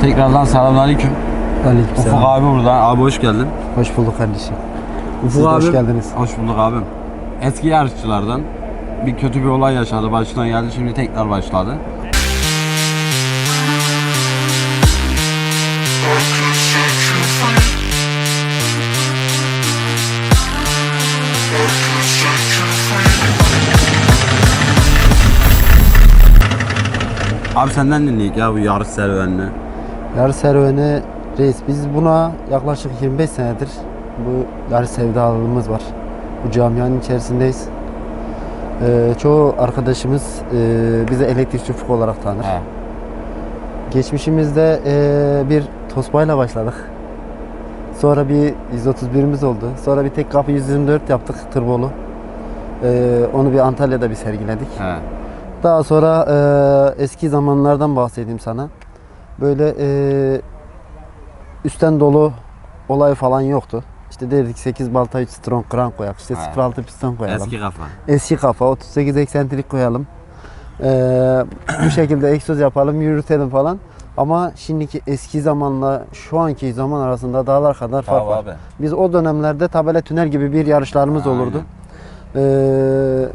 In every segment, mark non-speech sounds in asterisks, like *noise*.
Tekrardan selamünaleyküm. Aleykümselam. Ufuk abi burada. Abi hoş geldin. Hoş bulduk kardeşim. Ufuk Siz de hoş geldiniz. Hoş bulduk abim. Eski yarışçılardan bir kötü bir olay yaşadı. Başına geldi. Şimdi tekrar başladı. Abi senden dinleyek ya bu yarış serüvenini. Yarış serüveni reis biz buna yaklaşık 25 senedir bu yarış sevdalılığımız var. Bu camianın içerisindeyiz. Ee, çoğu arkadaşımız e, bize elektrikçi ufuk olarak tanır. He. Geçmişimizde e, bir Tosba'yla başladık. Sonra bir 131'imiz oldu. Sonra bir tek kapı 124 yaptık tırbolu. Ee, onu bir Antalya'da bir sergiledik. He. Daha sonra e, eski zamanlardan bahsedeyim sana. Böyle e, üstten dolu olay falan yoktu. İşte dedik 8 balta 3 strong crank koyak. İşte Ha. 06 piston koyalım. Eski kafa. Eski kafa 38 eksentrik koyalım. Ee, *clears throat* bu şekilde egzoz yapalım yürütelim falan. Ama şimdiki eski zamanla şu anki zaman arasında dağlar kadar fark Tabii var. abi. Biz o dönemlerde tabela tünel gibi bir yarışlarımız Aynen. olurdu. Ee,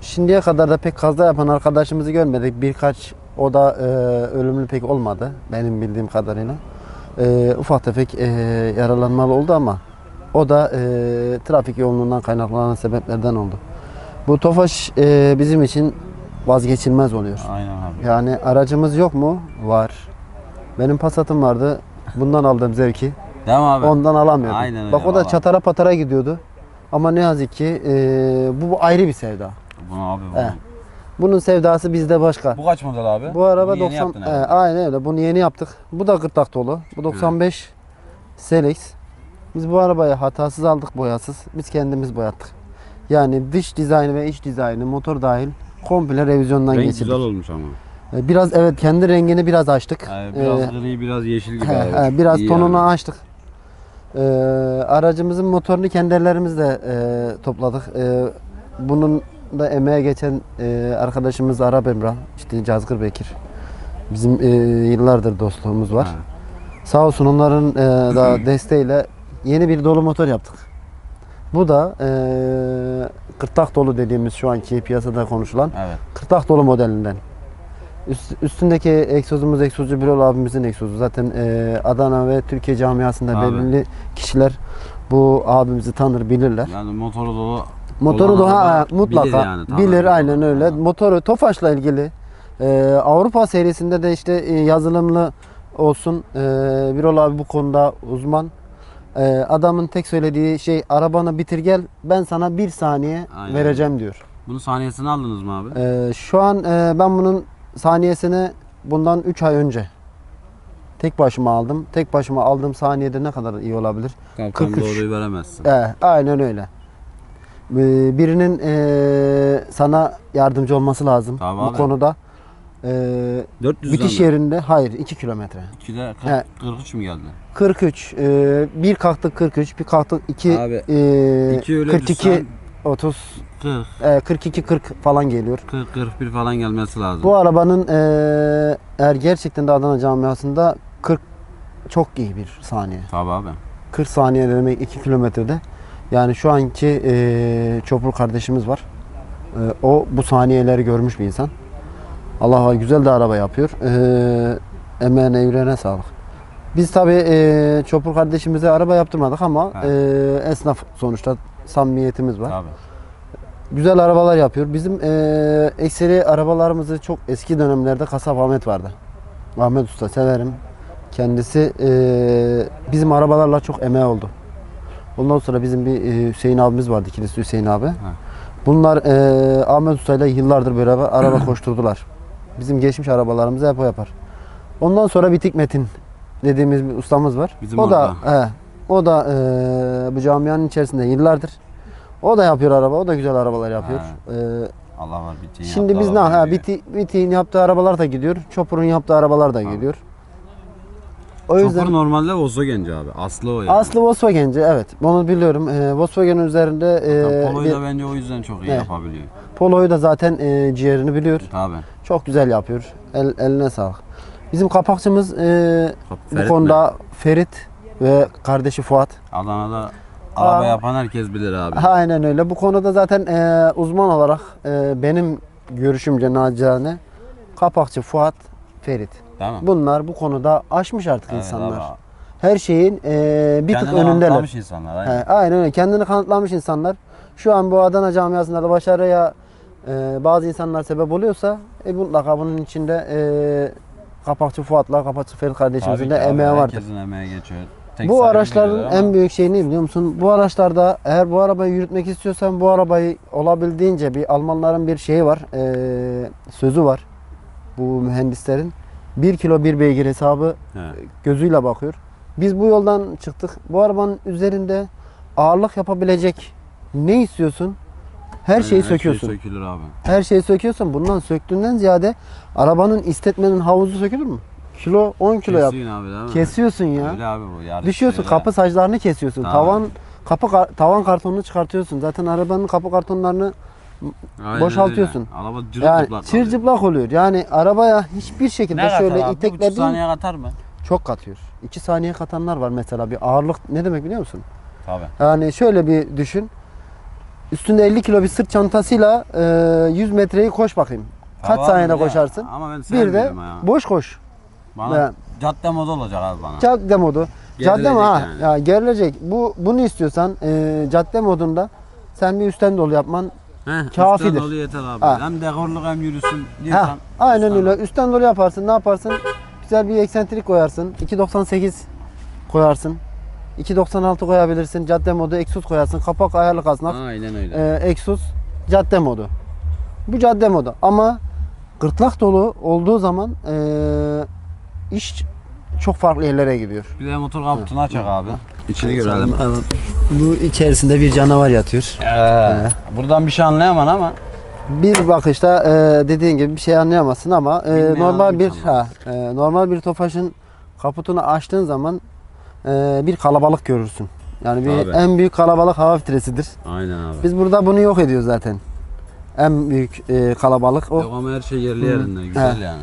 şimdiye kadar da pek kaza yapan arkadaşımızı görmedik. Birkaç o da e, ölümlü pek olmadı benim bildiğim kadarıyla. Ee, ufak tefek e, yaralanmalı oldu ama o da e, trafik yoğunluğundan kaynaklanan sebeplerden oldu. Bu Tofaş e, bizim için vazgeçilmez oluyor. Aynen abi. Yani aracımız yok mu? Var. Benim Passat'ım vardı. Bundan aldığım zevki Değil mi abi? ondan alamıyordum. Aynen öyle Bak o da valla. çatara patara gidiyordu. Ama ne yazık ki e, bu, bu ayrı bir sevda. Bunu abi bu. He. Bunun sevdası bizde başka. Bu kaç model abi? Bu araba Bunu yeni 90 yaptın e, herhalde. aynen öyle. Bunu yeni yaptık. Bu da gırtlak dolu. Bu 95 Selex. Biz bu arabayı hatasız aldık boyasız. Biz kendimiz boyattık. Yani dış dizaynı ve iç dizaynı motor dahil komple revizyondan Renk geçirdik. güzel olmuş ama. E, Biraz evet kendi rengini biraz açtık. Yani biraz E, gri, biraz yeşil gibi. *laughs* He, abi. he, biraz İyi tonunu yani. açtık. Ee, aracımızın motorunu kendi ellerimizle e, topladık. E, bunun da emeğe geçen e, arkadaşımız Arap Emrah, işte Cazgır Bekir. Bizim e, yıllardır dostluğumuz var. He. Sağ olsun onların e, da *clears throat* desteğiyle yeni bir dolu motor yaptık. Bu da e, kırtak dolu dediğimiz şu anki piyasada konuşulan Evet. kırtak dolu modelinden. Üst- üstündeki egzozumuz egzozcu Birol abimizin egzozu. Zaten e, Adana ve Türkiye camiasında Abi. belirli kişiler bu abimizi tanır, bilirler. Yani motoru dolu. Motoru olan da ha, araba mutlaka bilir yani, tamam. aynen öyle. Motoru Tofaş'la ilgili e, Avrupa serisinde de işte e, yazılımlı olsun. E, Birol abi bu konuda uzman. E, adamın tek söylediği şey arabanı bitir gel ben sana bir saniye Aynen. vereceğim diyor. Bunu saniyesini aldınız mı abi? Ee, şu an e, ben bunun saniyesini bundan 3 ay önce tek başıma aldım. Tek başıma aldığım saniyede ne kadar iyi olabilir? Kalkan 43. doğruyu veremezsin. Ee, aynen öyle. Ee, birinin e, sana yardımcı olması lazım Tabii bu abi. konuda. Ee, 400 bitiş yerinde hayır 2 kilometre. 2'de He. 43 mü geldi? 43 e, bir kalktık 43 bir kalktık 2 Abi, e, iki öyle 42 düşsen- 30 40, e, 42 40 falan geliyor. 40, 41 falan gelmesi lazım. Bu arabanın eee, eğer gerçekten de Adana camiasında 40 çok iyi bir saniye. Tabii abi. 40 saniye demek 2 kilometrede. Yani şu anki eee Çopur kardeşimiz var. Eee, o bu saniyeleri görmüş bir insan. Allah var güzel de araba yapıyor. Eee emeğine yüreğine sağlık. Biz tabi Çopur kardeşimize araba yaptırmadık ama Ha. eee, esnaf sonuçta samimiyetimiz var. Tabii. Güzel arabalar yapıyor. Bizim eee ekseri arabalarımızı çok eski dönemlerde Kasap Ahmet vardı. Ahmet Usta severim. Kendisi eee, bizim arabalarla çok emeği oldu. Ondan sonra bizim bir eee, Hüseyin abimiz vardı. İkincisi Hüseyin abi. Bunlar eee Ahmet Usta ile yıllardır beraber araba *clears throat* koşturdular. Bizim geçmiş arabalarımızı hep o yapar. Ondan sonra Bitik Metin dediğimiz bir ustamız var. Bizim o da he, o da eee, bu camianın içerisinde yıllardır. O da yapıyor araba. O da güzel arabalar yapıyor. Ha. Eee, Allah var şey şimdi biz ne ha. Biti Bitik'in yaptığı arabalar da gidiyor. Chopper'ın yaptığı arabalar da Ha. gidiyor. O yüzden Chopper normalde Volkswagen'ci abi. Aslı o yani. aslı Volkswagen'ci evet. Onu biliyorum. Eee Volkswagen'in üzerinde eee, Polo'yu bir- da bence o yüzden çok iyi Evet. yapabiliyor. Polo'yu da zaten eee, ciğerini biliyor. Tabii. Çok güzel yapıyor. El, eline sağlık. Bizim kapakçımız e, bu Ferit konuda Ferit ve kardeşi Fuat. Adana'da araba Aa. yapan herkes bilir abi. Aynen öyle. Bu konuda zaten e, uzman olarak e, benim görüşümce nacizane kapakçı Fuat, Ferit. Değil mi? Bunlar bu konuda aşmış artık Evet insanlar. abi. Her şeyin e, bir tık Kendini önündeler. kanıtlamış insanlar. Aynen. He, aynen öyle. Kendini kanıtlamış insanlar. Şu an bu Adana camiasında da başarıya e, bazı insanlar sebep oluyorsa e, mutlaka bunun içinde e, kapakçı Fuat'la kapakçı Ferit kardeşimizin Tabii de abi, emeği vardır. Herkesin emeği geçiyor. Tek Bu araçların biliyorlar en ama büyük şey ne biliyor musun? Bu araçlarda eğer bu arabayı yürütmek istiyorsan bu arabayı olabildiğince bir Almanların bir şeyi var. e, sözü var. Bu mühendislerin. 1 kilo 1 beygir hesabı He. gözüyle bakıyor. Biz bu yoldan çıktık. Bu arabanın üzerinde ağırlık yapabilecek ne istiyorsun? Her Aynen, şeyi her söküyorsun. Şey sökülür abi. Her şeyi söküyorsun. Bundan söktüğünden ziyade arabanın istetmenin havuzu sökülür mü? Kilo 10 kilo yap. Kesiyorsun abi değil mi? Kesiyorsun ya. Öyle abi bu yarış. Düşüyorsun öyle. kapı saclarını kesiyorsun. Tabii. Tavan kapı tavan kartonunu çıkartıyorsun. Zaten arabanın kapı kartonlarını Aynen boşaltıyorsun. öyle. Araba cırık yani cıplak çırcıplak oluyor. Yani arabaya hiçbir şekilde Ne katar şöyle? Bir buçuk iteklediğin saniye katar mı? çok katıyor. 2 saniye katanlar var mesela bir ağırlık ne demek biliyor musun? Tabii. Yani şöyle bir düşün. Üstünde 50 kilo bir sırt çantasıyla e, 100 metreyi koş bakayım. Kaç Tabii saniyede koşarsın? Ama ben Bir de ya. boş koş. Bana Ya. cadde modu olacak abi bana. Cadde modu. Cadde mi Gerilecek ha? yani. Ya gerilecek. Bu bunu istiyorsan e, cadde modunda sen bir üstten dolu yapman. Heh, kafidir. üstten dolu yeter abi. Ha. Hem dekorluk hem yürüsün Ha, diyorsan. aynen öyle. Üstten dolu yaparsın. Ne yaparsın? Güzel bir eksentrik koyarsın. 2.98 koyarsın. 2.96 koyabilirsin. Cadde modu egzoz koyarsın. Kapak ayarlı kasnak. Aynen öyle. e, egzoz cadde modu. Bu cadde modu ama gırtlak dolu olduğu zaman e, iş çok farklı yerlere gidiyor. Bir de motor kaputunu açak abi. İçini görelim. Bu içerisinde bir canavar yatıyor. Ee, buradan bir şey anlayamam ama Bir bakışta e, dediğin gibi bir şey anlayamazsın ama e, Bilmeyen normal bir ha e, normal bir tofaşın kaputunu açtığın zaman e, bir kalabalık görürsün. Yani bir Tabii. en büyük kalabalık hava filtresidir. aynen abi. Biz burada bunu yok ediyoruz zaten. En büyük e, kalabalık o. Yok ama her şey yerli yerinde. Güzel yani.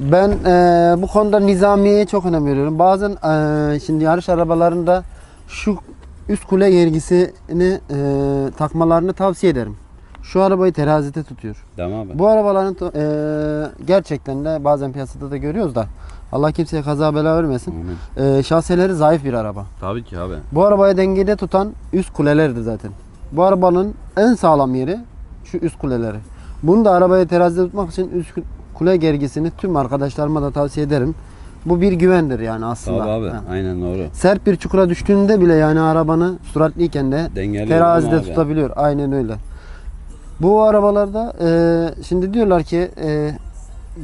Ben e, bu konuda nizamiyeye çok önem veriyorum. Bazen e, şimdi yarış arabalarında şu üst kule yergisini e, takmalarını tavsiye ederim. Şu arabayı terazide tutuyor. Mi abi? Bu arabaların e, gerçekten de bazen piyasada da görüyoruz da Allah kimseye kaza bela vermesin. E, şaseleri zayıf bir araba. Tabii ki abi. Bu arabayı dengede tutan üst kulelerdir zaten. Bu arabanın en sağlam yeri şu üst kuleleri. Bunu da arabayı terazide tutmak için üst kule gergisini tüm arkadaşlarıma da tavsiye ederim. Bu bir güvendir yani aslında. Tabii abi. Ha. Aynen doğru. Sert bir çukura düştüğünde bile yani arabanı süratliyken de Dengeliyor terazide tutabiliyor. Aynen öyle. Bu arabalarda e, şimdi diyorlar ki e,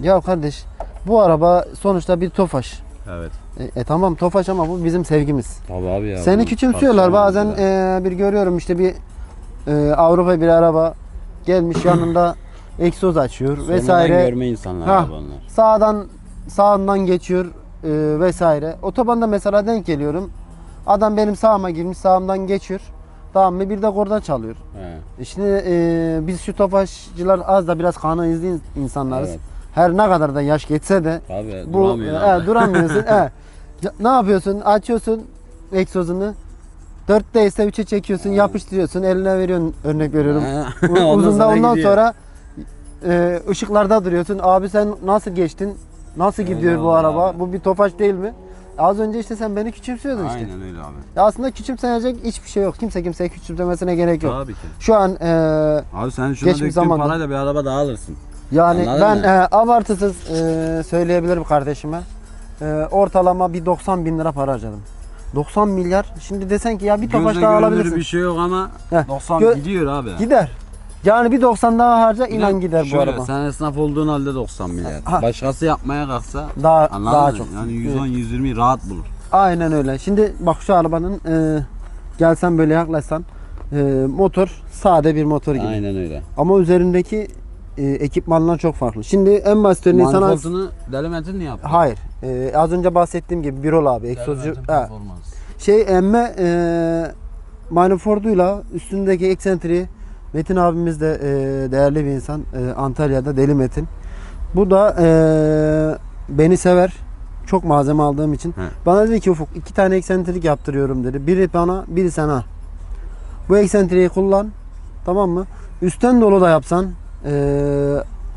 ya kardeş bu araba sonuçta bir Tofaş. Evet. E, e tamam Tofaş ama bu bizim sevgimiz. Tabii abi ya. Seni küçümsüyorlar bazen e, bir görüyorum işte bir e, Avrupa bir araba gelmiş yanında egzoz açıyor ya. vesaire. Sonradan görme insanlar Ha. abi onlar. Sağdan sağından geçiyor e, vesaire. Otobanda mesela denk geliyorum. Adam benim sağıma girmiş sağımdan geçiyor. Tamam mı? Bir de korna çalıyor. He. E Şimdi e, biz şu tofaşçılar az da biraz kanı izli insanlarız. Evet. Her ne kadar da yaş geçse de Tabii bu duramıyor e, duramıyorsun. e. *laughs* Ne yapıyorsun? Açıyorsun egzozunu. Dörtteyse üçe çekiyorsun, yapıştırıyorsun, eline veriyorsun örnek veriyorum. Uzunda *laughs* ondan sonra e, ışıklarda duruyorsun. Abi sen nasıl geçtin? Nasıl gidiyor bu Allah araba? Allah. Bu bir tofaş değil mi? Az önce işte sen beni küçümsüyordun işte. Aynen öyle abi. Ya aslında küçümsenecek hiçbir şey yok. Kimse kimseye küçümsemesine gerek yok. Tabii ki. Şu an e, Abi sen şuna Geçmiş döktüğün zamanda. parayla bir araba daha alırsın. yani Anladın ben mı? e, abartısız e, söyleyebilirim kardeşime. E, ortalama bir 90 bin lira para harcadım. 90 milyar. Şimdi desen ki ya bir tofaş Gözle daha alabilirsin. bir şey yok ama Heh. 90 Gö- gidiyor abi. Gider. Yani bir 90 daha harca Bir inan gider bu şöyle, araba. Sen esnaf olduğun halde 90 milyar. Ha. Başkası yapmaya kalksa Daha anladın daha mı? çok. Yani 110-120 rahat bulur. Aynen öyle. Şimdi bak şu arabanın e, gelsen böyle yaklaşsan e, motor sade bir motor gibi. Aynen öyle. Ama üzerindeki e, ekipmanlar çok farklı. Şimdi en basit örneği sana Manifoldunu deli metin mi yaptı? hayır. E, az önce bahsettiğim gibi Birol abi egzozcu ha, performans. şey emme e, manifolduyla üstündeki eksentriği Metin abimiz de e, değerli bir insan. E, Antalya'da Deli Metin. Bu da e, beni sever. Çok malzeme aldığım için. He. Bana dedi ki Ufuk iki tane eksentrik yaptırıyorum dedi. Biri bana biri sana. Bu eksentriği kullan. Tamam mı? Üstten dolu da yapsan eee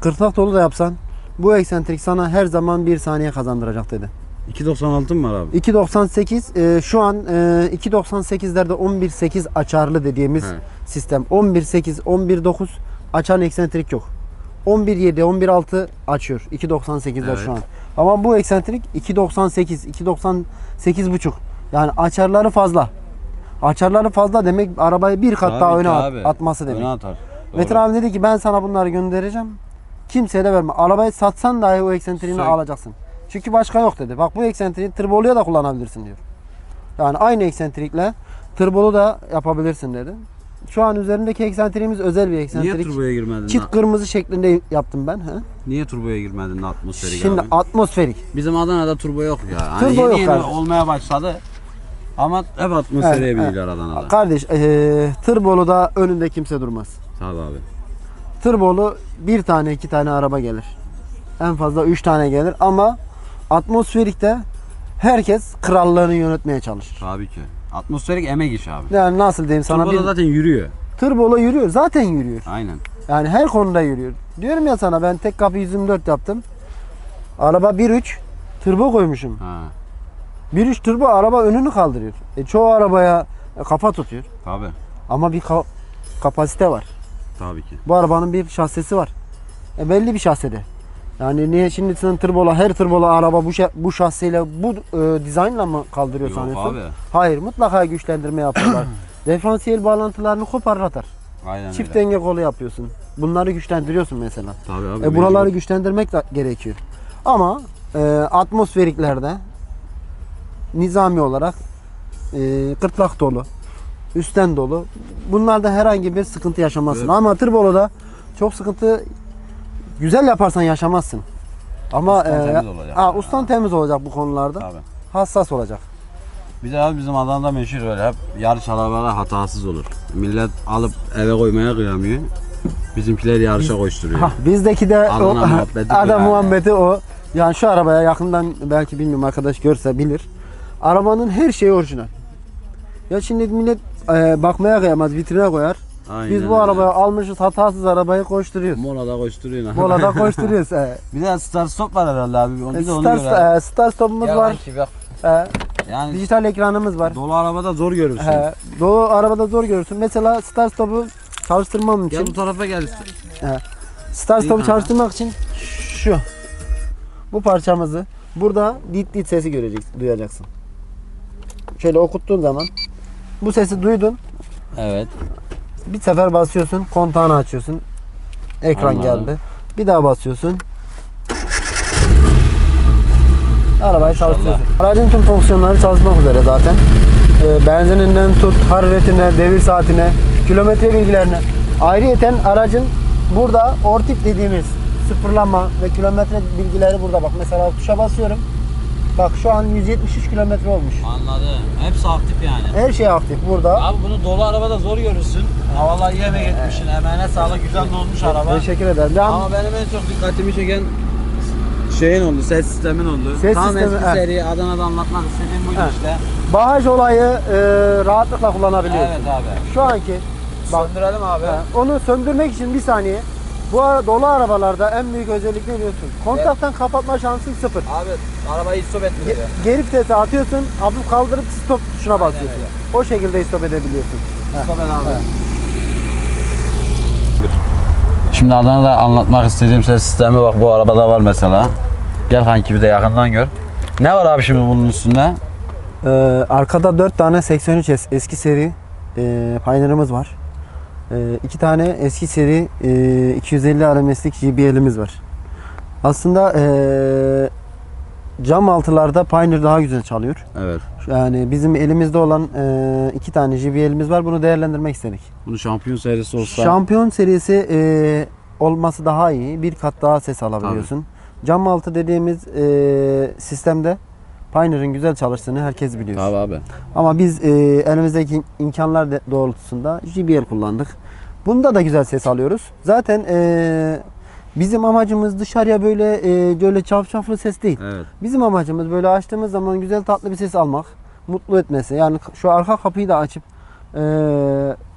kırtlak dolu da yapsan bu eksentrik sana her zaman bir saniye kazandıracak dedi. 2.96 mı var abi? 2.98 e, şu an e, 2.98'lerde 11.8 açarlı dediğimiz He. sistem. 11.8, 11.9 açan eksentrik yok. 11.7, 11.6 açıyor 2.98'ler Evet. şu an. Ama bu eksentrik 2.98, 2.98,5. Yani açarları fazla. Açarları fazla demek arabayı bir kat daha Tabii öne ki at- abi. atması demek. Öne atar. Doğru. Metin abi dedi ki ben sana bunları göndereceğim. Kimseye de verme. Arabayı satsan dahi o eksentriğini Sök. alacaksın. Çünkü başka yok dedi. Bak bu eksentriği turboluya da kullanabilirsin diyor. Yani aynı eksentrikle turbolu da yapabilirsin dedi. Şu an üzerindeki eksentriğimiz özel bir Niye eksentrik. turboya girmedin? Lan? kırmızı şeklinde yaptım ben. He? Niye turboya girmedin atmosferik Şimdi abi? atmosferik. Bizim Adana'da turbo yok ya. Hani Turbo yeni yok yeni olmaya başladı. Ama hep atmosferiye Evet, biniyorlar Adana'da. Kardeş ee, turbolu da önünde kimse durmaz. Tabii abi. Turbolu bir tane iki tane araba gelir. En fazla üç tane gelir ama atmosferikte herkes krallığını yönetmeye çalışır. Tabii ki. Atmosferik emek iş abi. Yani nasıl diyeyim sana Turbo da bir zaten yürüyor. turbolu yürüyor. Zaten yürüyor. Aynen. Yani her konuda yürüyor. Diyorum ya sana ben tek kapı 124 yaptım. Araba 1.3 turbo koymuşum. Ha. 1.3 turbo araba önünü kaldırıyor. E, çoğu arabaya kafa tutuyor. Tabii. Ama bir ka- kapasite var. Tabii ki. Bu arabanın bir şasisi var. E, belli bir şasede. Yani niye şimdi sen turbola her turbola araba bu şa- bu şasiyle bu e, dizaynla mı kaldırıyor Yok sanıyorsun? abi. Hayır, mutlaka güçlendirme yapıyorlar. *clears throat* Diferansiyel bağlantılarını koparlatır. Aynen Çift öyle. denge kolu yapıyorsun. Bunları güçlendiriyorsun mesela. Tabii abi. E, buraları mecbur. güçlendirmek de gerekiyor. Ama e, atmosferiklerde nizami olarak e, kırtlak dolu, üstten dolu. Bunlarda herhangi bir sıkıntı yaşamazsın. Evet. Ama turboloda çok sıkıntı güzel yaparsan yaşamazsın. Ama Ustan e, temiz olacak. ha, ustan temiz olacak bu konularda. Tabii. Hassas olacak. Bir de abi bizim Adana'da meşhur öyle hep yarış arabalar hatasız olur. Millet alıp eve koymaya kıyamıyor. Bizimkiler yarışa koşturuyor. Ha, bizdeki de o, Adana *laughs* muhabbeti bu Adana yani. muhabbeti o. Yani şu arabaya yakından belki bilmiyorum arkadaş görse bilir. Arabanın her şeyi orijinal. Ya şimdi millet e, bakmaya kıyamaz, vitrine koyar. Aynen Biz bu öyle. arabaya almışız hatasız arabayı koşturuyoruz. Molada koşturuyor. *laughs* Molada koşturuyoruz. E, bir de start stop var herhalde abi. Onu bir de onu star, göre. e, star stopumuz Ya var. lan ki bak. E, Yani dijital ekranımız var. dolu arabada zor görürsün. E, dolu arabada zor görürsün. Mesela star stopu çalıştırmam Gel bu için, tarafa gel. star stopu çalıştırmak için şu. Bu parçamızı burada dit dit sesi göreceksin, duyacaksın. Şöyle okuttuğun zaman bu sesi duydun. Evet. Bir sefer basıyorsun, kontağını açıyorsun. Ekran Anladım. geldi. Bir daha basıyorsun. Arabayı çalıştırıyorsun. Aracın tüm fonksiyonları çalışmak üzere zaten. Ee, benzininden tut, hararetine, devir saatine, kilometre bilgilerine. Ayrıyeten aracın burada ortik dediğimiz sıfırlama ve kilometre bilgileri burada bak. Mesela tuşa basıyorum. Bak şu an 173 kilometre olmuş. Anladım. Hepsi aktif yani. Her şey aktif burada. Abi bunu dolu arabada zor görürsün. Ha vallahi iyi emek etmişsin. Emeğine sağlık. Güzel de olmuş araba. Teşekkür ederim. Ben- Ama benim en çok dikkatimi çeken şeyin oldu, ses sistemin oldu. Ses Tam sistemi, eski evet. seri Adana'da anlatmak istediğim buydu Evet. işte. Bagaj olayı e, rahatlıkla kullanabiliyorsun. Evet abi. Şu anki bak Söndürelim abi. onu söndürmek için bir saniye. Bu ara, dolu arabalarda en büyük özellik ne biliyorsun? Kontaktan kapatma şansın sıfır. Abi arabayı stop etmiyor. Ge- geri vitese atıyorsun, hafif kaldırıp stop tuşuna basıyorsun. O şekilde stop edebiliyorsun. Stop et abi. Şimdi Adana'da anlatmak istediğim ses sistemi bak bu arabada var mesela. Gel kanki bir de yakından gör. Ne var abi şimdi bunun üstünde? Ee, arkada 4 tane 83 es- eski seri e, Pioneer'ımız var. E, iki tane eski seri e, 250 RMS'lik JBL'imiz var. Aslında e, cam altılarda Pioneer daha güzel çalıyor. Evet. Yani bizim elimizde olan e, iki tane JBL'imiz var. Bunu değerlendirmek istedik. Bunu şampiyon serisi olsa. Şampiyon serisi e, olması daha iyi. Bir kat daha ses alabiliyorsun. Cam altı dediğimiz e, sistemde Pioneer'ın güzel çalıştığını herkes biliyor. Abi abi. Ama biz e, elimizdeki imkanlar doğrultusunda JBL kullandık. Bunda da güzel ses alıyoruz. Zaten e, Bizim amacımız dışarıya böyle e, böyle çafçaflı ses değil. Evet. Bizim amacımız böyle açtığımız zaman güzel tatlı bir ses almak. Mutlu etmesi. Yani şu arka kapıyı da açıp e,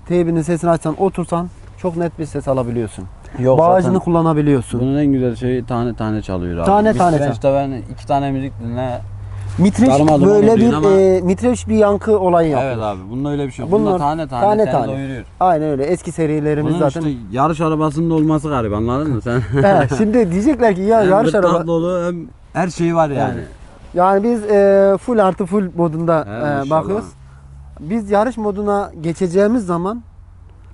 teybinin sesini açsan otursan çok net bir ses alabiliyorsun. Yok Bağcını kullanabiliyorsun. bunun en güzel şeyi tane tane çalıyor abi. Tane Biz tane French'te ben iki tane müzik dinle. Mitreş böyle bir ama- e, mitreş bir yankı olayı yapıyor. Evet abi. Bunda öyle bir şey yok. Bunlar Bunda tane tane, tane tane. doyuruyor. Aynen öyle. Eski serilerimiz Bunun zaten. işte yarış arabasında olması galiba anladın mı sen? *laughs* He, şimdi diyecekler ki ya Hem yarış araba. dolu hem her şeyi var yani. Yani. Yani biz e, full artı full modunda e, bakıyoruz. Biz yarış moduna geçeceğimiz zaman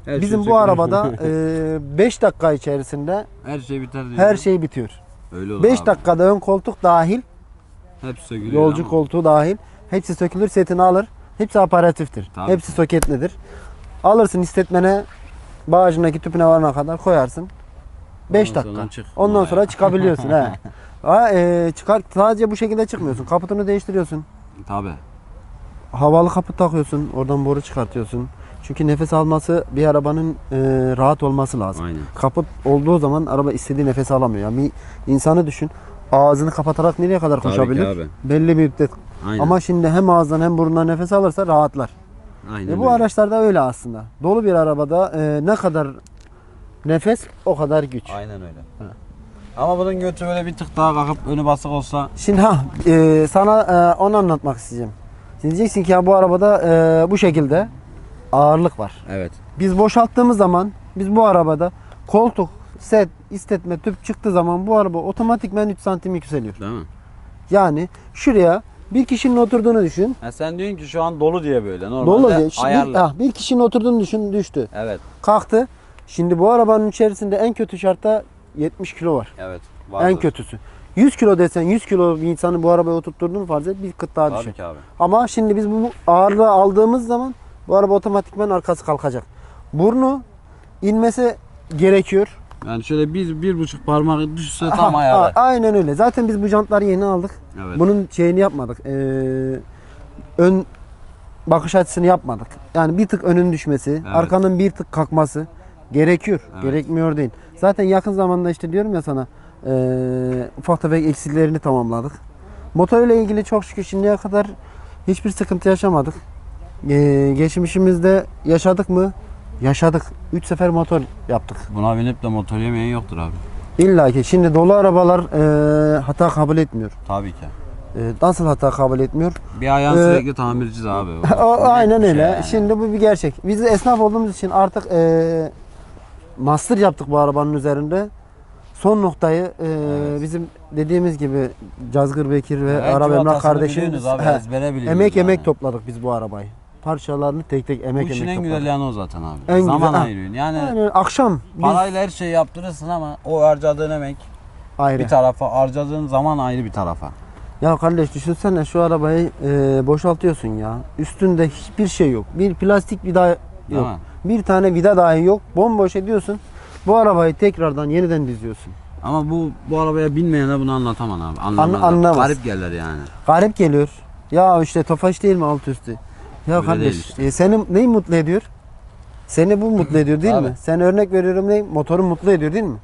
Her bizim şey bu çekiyor. arabada *laughs* 5 dakika içerisinde her şey biter diyor. her şey bitiyor. Öyle olur 5 abi. dakikada ön koltuk dahil, Hepsi sökülüyor yolcu ama. koltuğu dahil hepsi sökülür, setini alır. Hepsi aparatiftir. Tabii. Hepsi soketlidir. Alırsın istetmene bağcındaki tüpüne varana kadar koyarsın. 5 Ondan dakika. sonra çık. Ondan Olay. sonra çıkabiliyorsun he. *laughs* Ha, e, çıkar sadece bu şekilde çıkmıyorsun. Kaputunu değiştiriyorsun. Tabii. Havalı kaput takıyorsun. Oradan boru çıkartıyorsun. Çünkü nefes alması bir arabanın e, rahat olması lazım. Aynen. Kaput olduğu zaman araba istediği nefes alamıyor. Yani bir insanı düşün. Ağzını kapatarak nereye kadar Tabii ki koşabilir? abi. Belli bir müddet. Aynen. Ama şimdi hem ağızdan hem burundan nefes alırsa rahatlar. Aynen E bu öyle. araçlarda öyle aslında. Dolu bir arabada e, ne kadar nefes o kadar güç. Aynen öyle. Ama bunun götü böyle bir tık daha kalkıp önü basık olsa Şimdi ha e, sana e, onu anlatmak isteyeceğim. Şimdi diyeceksin ki ya bu arabada e, bu şekilde ağırlık var. evet. Biz boşalttığımız zaman biz bu arabada koltuk, set, istetme, tüp çıktığı zaman bu araba otomatikmen 3 santim yükseliyor. Değil mi? Yani şuraya bir kişinin oturduğunu düşün. Ha sen diyorsun ki şu an dolu diye böyle. Normalde Dolu diye. Şimdi ayarlı. Bir, ah, bir kişinin oturduğunu düşün düştü. Evet. Kalktı. Şimdi bu arabanın içerisinde en kötü şartta 70 kilo var. Evet. En vardır. kötüsü. 100 kilo desen 100 kilo bir insanı bu arabaya oturtturduğunu farz et bir kıt daha düşer. Abi. Ama şimdi biz bu ağırlığı aldığımız zaman bu araba otomatikman arkası kalkacak. Burnu inmesi gerekiyor. Yani şöyle bir, bir buçuk parmak düşse tam ayarı. Aynen öyle. Zaten biz bu jantları yeni aldık. Evet. Bunun şeyini yapmadık. Ee, ön bakış açısını yapmadık. Yani bir tık önün düşmesi, Evet. arkanın bir tık kalkması gerekiyor. Evet. Gerekmiyor değil. Zaten yakın zamanda işte diyorum ya sana ee, ufak tefek eksiklerini tamamladık. Motorla ilgili çok şükür şimdiye kadar hiçbir sıkıntı yaşamadık. Ee, geçmişimizde yaşadık mı? Yaşadık. 3 sefer motor yaptık. Buna binip de motor yemeyen yoktur abi. İlla ki şimdi dolu arabalar ee, hata kabul etmiyor. Tabii ki. Ee, nasıl hata kabul etmiyor? Bir ayağın Ee, sürekli tamirciz abi. *laughs* O, Net aynen öyle. şey yani. Şimdi bu bir gerçek. Biz de esnaf olduğumuz için artık e, master yaptık bu arabanın üzerinde. Son noktayı e, Evet. bizim dediğimiz gibi Cazgır Bekir ve Her Arap Emrah kardeşimiz abi, he, emek yani. emek topladık biz bu arabayı. Parçalarını tek tek Bu emek işin emek en güzel yanı o zaten abi. En Zaman güzel- ayırıyorsun. Yani Yani akşam biz parayla her şeyi yaptırırsın ama o harcadığın emek ayrı. bir tarafa, harcadığın zaman ayrı bir tarafa. Ya kardeş düşünsene şu arabayı e, boşaltıyorsun ya. Üstünde hiçbir şey yok. Bir plastik vida Değil yok. mi? Bir tane vida dahi yok. Bomboş ediyorsun. Bu arabayı tekrardan yeniden diziyorsun. Ama bu bu arabaya binmeyene bunu anlatamam abi. Anlamaz. anlamaz. Garip gelir yani. Garip geliyor. Ya işte tofaş değil mi alt üstü? Ya Öyle kardeş değil işte. e, seni neyi mutlu ediyor? Seni bu mutlu ediyor değil mi? Sen örnek veriyorum ne? Motorun mutlu ediyor değil mi?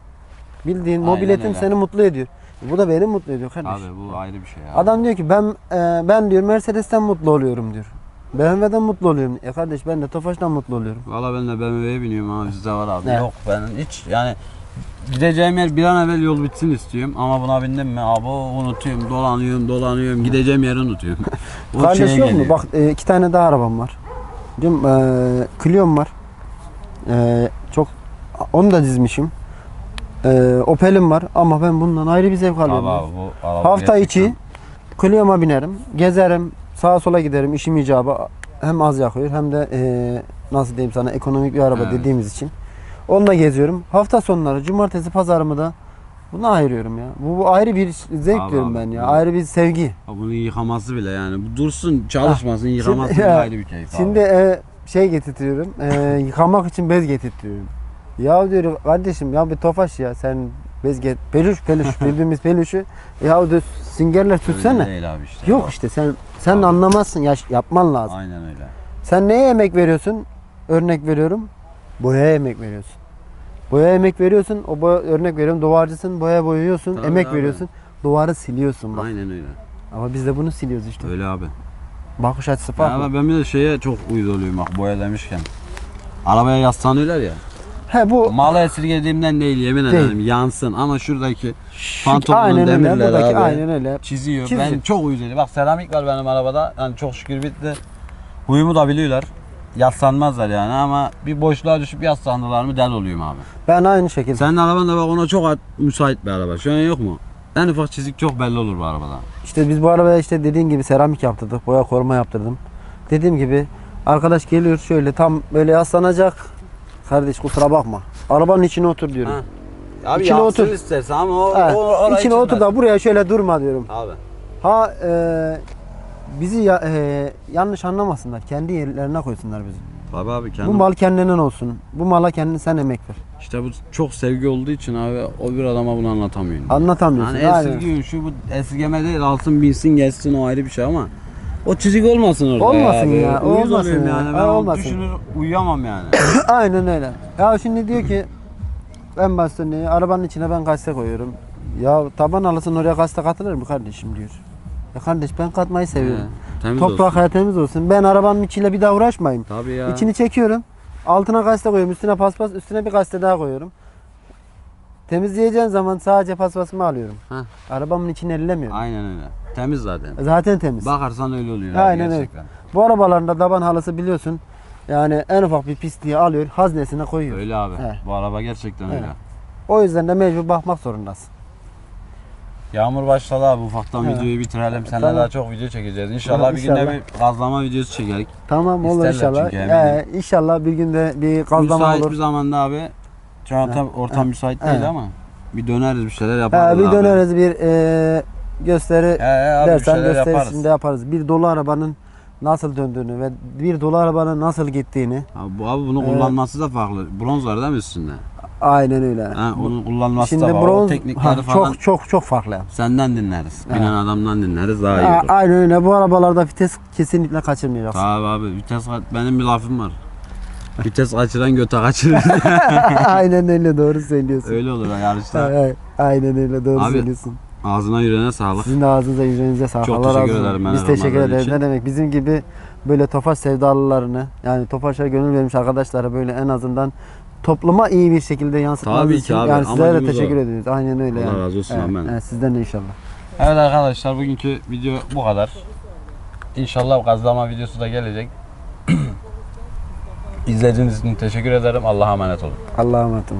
Bildiğin Aynen mobiletin öyle. seni mutlu ediyor. E, Bu da beni mutlu ediyor kardeş. Abi bu ayrı bir şey ya. Adam diyor ki ben e, ben diyor Mercedes'ten mutlu oluyorum diyor. BMW'den mutlu oluyorum. E kardeş ben de Tofaş'tan mutlu oluyorum. Valla ben de BMW'ye biniyorum ama sizde var abi. Ne? Yok ben hiç yani gideceğim yer bir an evvel yol bitsin istiyorum ama buna bindim mi abi unutuyorum dolanıyorum dolanıyorum gideceğim yeri unutuyorum. *laughs* O kardeş şeye yok mu? geliyor. Bak e, iki tane daha arabam var. Diyorum e, Clio'm var. E, çok onu da dizmişim. E, Opel'im var ama ben bundan ayrı bir zevk alıyorum. Abi, abi, bu araba Hafta içi gerçekten- Clio'ma binerim, gezerim, sağa sola giderim işim icabı. Hem az yakıyor hem de e, nasıl diyeyim sana ekonomik bir araba Evet. dediğimiz için. Onunla geziyorum. Hafta sonları, cumartesi, pazarımı da buna ayırıyorum ya. Bu, bu ayrı bir zevk Abi, diyorum abi, ben ya. bu- Ayrı bir sevgi. Ya Bunun yıkaması bile yani bu dursun çalışmasın yıkaması Şimdi- bile ya, ayrı bir keyif Şimdi abi. e, şey getirtiyorum. E, *laughs* yıkamak için bez getirtiyorum. Ya diyorum kardeşim ya bir tofaş ya sen bez get peluş peluş *laughs* bildiğimiz peluşu ya diyor süngerler Öyle tutsana. değil abi işte. Yok işte sen sen Abi. anlamazsın ya yapman lazım. Aynen öyle. Sen neye emek veriyorsun? Örnek veriyorum. Boyaya emek veriyorsun. Boya emek veriyorsun. O boya, örnek veriyorum duvarcısın. Boya boyuyorsun. Tabii emek abi. veriyorsun. Duvarı siliyorsun bak. Aynen öyle. Ama biz de bunu siliyoruz işte. Öyle abi. Bakış açısı farklı. ama ben bir de şeye çok uyuz oluyorum bak boya demişken. Arabaya yaslanıyorlar ya. He bu Malı esirgediğimden değil yemin Değil. ederim yansın ama şuradaki Şık, pantolonun aynen öyle. demirleri Buradaki abi. aynen öyle. çiziyor. Çiziyor. Ben çok uyuz ediyorum. Bak seramik var benim arabada. Yani çok şükür bitti. Huyumu da biliyorlar. Yaslanmazlar yani ama bir boşluğa düşüp yaslandılar mı del oluyorum abi. Ben aynı şekilde. Senin araban da bak ona çok müsait bir araba. Şu an yok mu? En ufak çizik çok belli olur bu arabada. İşte biz bu arabaya işte dediğin gibi seramik yaptırdık. Boya koruma yaptırdım. Dediğim gibi arkadaş geliyor şöyle tam böyle yaslanacak. Kardeş kusura bakma. Arabanın içine otur diyorum. Ha. Abi İçine otur. istersen ama o, He, o içine otur da buraya şöyle durma diyorum. Abi. Ha e, bizi ya- e, yanlış anlamasınlar. Kendi yerlerine koysunlar bizi. Abi abi Bu kendim. mal kendinden olsun. Bu mala kendin sen emek ver. İşte bu çok sevgi olduğu için abi o bir adama bunu anlatamıyorum. Anlatamıyorsun. Hani Aynen. esirgiyorsun şu bu esirgeme değil alsın binsin geçsin o ayrı bir şey ama o çizik olmasın orada Olmasın ya. ya, Böyle Uyuz olmasın oluyorum ya. yani. Ben Ha, onu olmasın. düşünür uyuyamam yani. *coughs* Aynen öyle. Ya şimdi diyor ki ben bastonu arabanın içine ben gazete koyuyorum. Ya taban alısın oraya gazete katılır mı kardeşim diyor. Ya kardeş ben katmayı seviyorum. He, temiz Toprak olsun. temiz olsun. Ben arabanın içiyle bir daha uğraşmayayım. Tabii ya. İçini çekiyorum. Altına gazete koyuyorum. Üstüne paspas, üstüne bir gazete daha koyuyorum. Temizleyeceğim zaman sadece paspasımı alıyorum. Heh. Arabamın içini ellemiyorum. Aynen öyle. Temiz zaten. Zaten temiz. Bakarsan öyle oluyor. abi, Aynen öyle. gerçekten. Bu arabalarında taban halısı biliyorsun. Yani en ufak bir pisliği alıyor, haznesine koyuyor. Öyle abi. He. Bu araba gerçekten öyle. Evet. O yüzden de mecbur bakmak zorundasın. Yağmur başladı abi ufaktan He. videoyu bitirelim. Seninle Tamam. daha çok video çekeceğiz. İnşallah Ha, bir günde inşallah. bir gazlama videosu çekerik. Tamam olur İsterler inşallah. çünkü. Ee, inşallah bir günde bir kazlama müsait olur. bir zamanda abi. Şu an tam ortam He. müsait He. değil ama bir döneriz bir şeyler Ee, yaparız bir abi. döneriz bir e, gösteri He, he, abi bir dersen şeyler yaparız. gösterisinde yaparız. Bir dolu arabanın nasıl döndüğünü ve bir dolu arabanın nasıl gittiğini. Abi, bu, abi bunu Ee, kullanması da farklı. Bronz var değil mi üstünde? Aynen öyle. Ha, onun kullanması Şimdi da var. o bronz teknikleri ha, falan çok çok çok farklı. senden dinleriz. Binen adamdan dinleriz daha iyi olur. aynen öyle. Bu arabalarda vites kesinlikle kaçırmayacaksın. Tabii abi vites benim bir lafım var. Vites kaçıran göte kaçırır. *laughs* aynen öyle doğru söylüyorsun. Öyle olur yarışta. Ay- ay- Aynen öyle doğru Abi, söylüyorsun. Ağzına yüreğine sağlık. Sizin de ağzınıza yüreğinize sağlık. Çok Allah teşekkür olsun. ederim Biz teşekkür ederiz. Ne demek bizim gibi böyle Tofaş sevdalılarını yani Tofaş'a gönül vermiş arkadaşlara böyle en azından topluma iyi bir şekilde yansıtmanız Tabii ki için abi, yani sizlere de amacımız teşekkür o. ediyoruz. Aynen öyle Allah yani. razı olsun, Evet, amen. evet, sizden de inşallah. Evet arkadaşlar bugünkü video bu kadar. İnşallah gazlama videosu da gelecek. *clears throat* İzlediğiniz için teşekkür ederim. Allah'a emanet olun. Allah'a emanet olun.